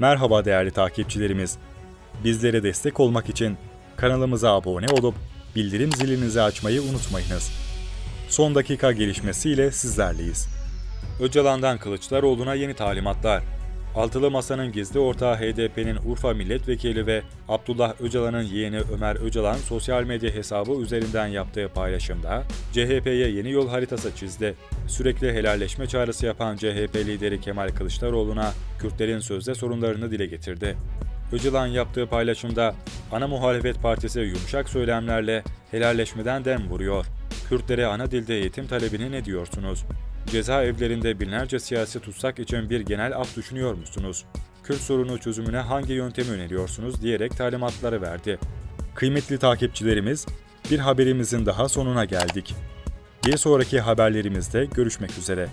Merhaba değerli takipçilerimiz. Bizlere destek olmak için kanalımıza abone olup bildirim zilinizi açmayı unutmayınız. Son dakika gelişmesiyle sizlerleyiz. Öcalan'dan Kılıçdaroğlu'na yeni talimatlar. Altılı Masa'nın gizli ortağı HDP'nin Urfa Milletvekili ve Abdullah Öcalan'ın yeğeni Ömer Öcalan sosyal medya hesabı üzerinden yaptığı paylaşımda CHP'ye yeni yol haritası çizdi. Sürekli helalleşme çağrısı yapan CHP lideri Kemal Kılıçdaroğlu'na Kürtlerin sözde sorunlarını dile getirdi. Öcalan yaptığı paylaşımda ana muhalefet partisi yumuşak söylemlerle helalleşmeden dem vuruyor. Kürtlere ana dilde eğitim talebini ne diyorsunuz? Cezaevlerinde binlerce siyasi tutsak için bir genel af düşünüyor musunuz? Kürt sorunu çözümüne hangi yöntemi öneriyorsunuz diyerek talimatları verdi. Kıymetli takipçilerimiz, bir haberimizin daha sonuna geldik. Bir sonraki haberlerimizde görüşmek üzere.